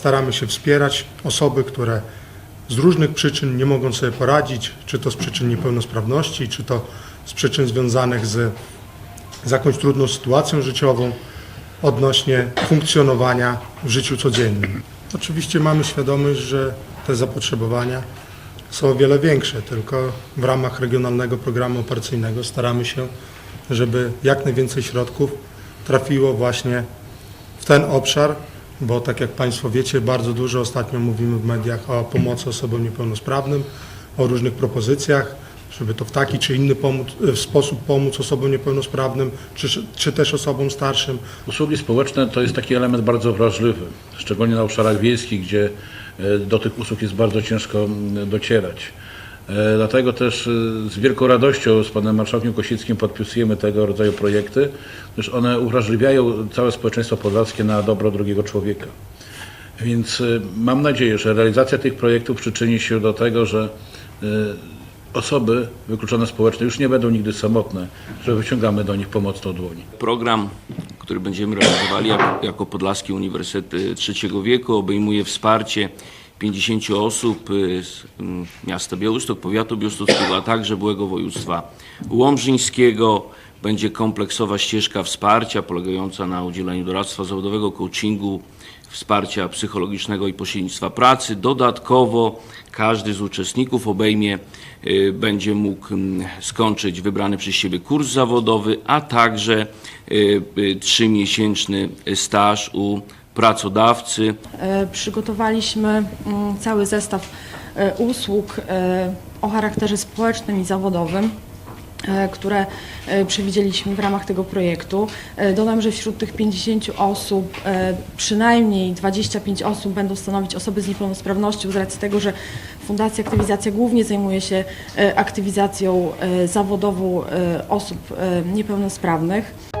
staramy się wspierać osoby, które z różnych przyczyn nie mogą sobie poradzić, czy to z przyczyn niepełnosprawności, czy to z przyczyn związanych z, z jakąś trudną sytuacją życiową odnośnie funkcjonowania w życiu codziennym. Oczywiście mamy świadomość, że te zapotrzebowania są o wiele większe, tylko w ramach regionalnego programu operacyjnego staramy się, żeby jak najwięcej środków trafiło właśnie w ten obszar, bo tak jak Państwo wiecie, bardzo dużo ostatnio mówimy w mediach o pomocy osobom niepełnosprawnym, o różnych propozycjach, żeby to w taki czy inny pomóc, sposób pomóc osobom niepełnosprawnym, czy, czy też osobom starszym. Usługi społeczne to jest taki element bardzo wrażliwy, szczególnie na obszarach wiejskich, gdzie e, do tych usług jest bardzo ciężko docierać. E, Dlatego też e, z wielką radością z panem marszałkiem Kosickim podpisujemy tego rodzaju projekty, gdyż one uwrażliwiają całe społeczeństwo podlaskie na dobro drugiego człowieka. Więc y, mam nadzieję, że realizacja tych projektów przyczyni się do tego, że osoby wykluczone społecznie już nie będą nigdy samotne, że wyciągamy do nich pomocną dłoń. Program, który będziemy realizowali jako, Podlaski Uniwersytet Trzeciego Wieku obejmuje wsparcie 50 osób y, z mm, miasta Białystok, powiatu białostockiego, a także byłego województwa łomżyńskiego. Będzie kompleksowa ścieżka wsparcia polegająca na udzieleniu doradztwa zawodowego, coachingu, wsparcia psychologicznego i pośrednictwa pracy. Dodatkowo każdy z uczestników obejmie, y, będzie mógł mm, skończyć wybrany przez siebie kurs zawodowy, a także y, trzymiesięczny staż u pracodawcy. E, Przygotowaliśmy mm, cały zestaw e, usług e, o charakterze społecznym i zawodowym, które przewidzieliśmy w ramach tego projektu. Dodam, że wśród tych 50 osób przynajmniej 25 osób będą stanowić osoby z niepełnosprawnością z racji tego, że Fundacja Aktywizacja głównie zajmuje się aktywizacją zawodową osób niepełnosprawnych.